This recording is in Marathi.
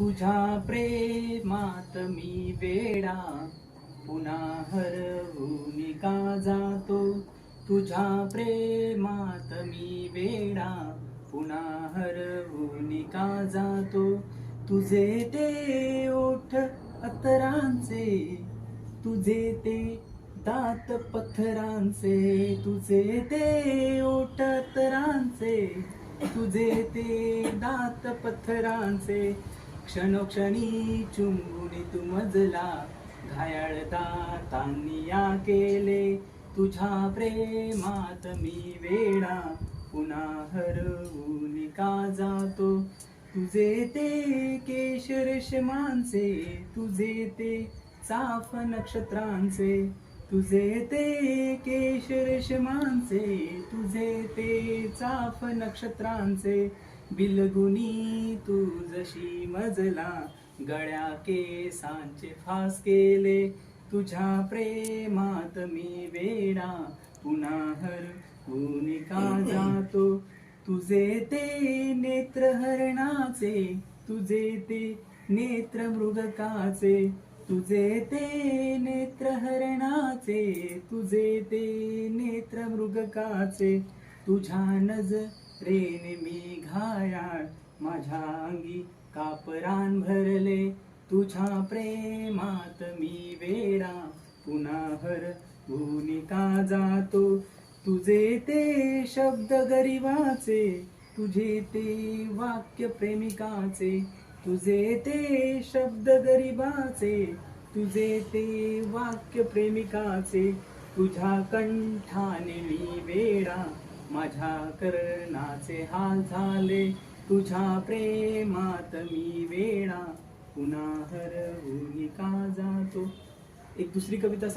तुझ्या प्रेमात मी वेडा. पुन्हा हरवून का जातो. तुझ्या प्रेमात मी वेडा. पुन्हा हरवून का जातो. तुझे ते ओठ अतरांचे. तुझे ते दात पत्थरांचे तुझे ते ओठ अतरांचे. तुझे ते दात पत्थरांचे क्षणोक्षणी चुंबुनी तू मजला घायाळ दातांनी या केले तुझ्या प्रेमात मी वेडा पुन्हा हरवून का जातो? तुझे ते केश रेशमांचे तुझे ते चाफ नक्षत्रांचे. तुझे ते केश रेशमांचे तुझे ते चाफ नक्षत्रांचे. बिलगुनी तू जशी मजला गळ्या केसांचे फास केले. तुझ्या प्रेमात मी वेडा पुन्हा हरवून का जातो? तुझे ते नेत्र हरणाचे तुझे ते नेत्र मृगकाचे तुझे ते नेत्र हरणाचे तुझे ते नेत्र मृगकाचे. तुझ्या नजरेने मी घायाळ माझ्या अंगी कापरान भरले. तुझ्या प्रेमात मी वेडा पुन्हा हर भूमिका जातो. तुझे ते शब्द गरिबाचे तुझे ते वाक्य प्रेमिकाचे तुझे ते शब्द गरिबाचे तुझे ते वाक्य प्रेमिकाचे तुझ्या कंठाने मी वेडा. माझ्या कर्णाचे हाल झाले. तुझ्या प्रेमात मी वेळा पुन्हा हरवून का जातो? एक दुसरी कविता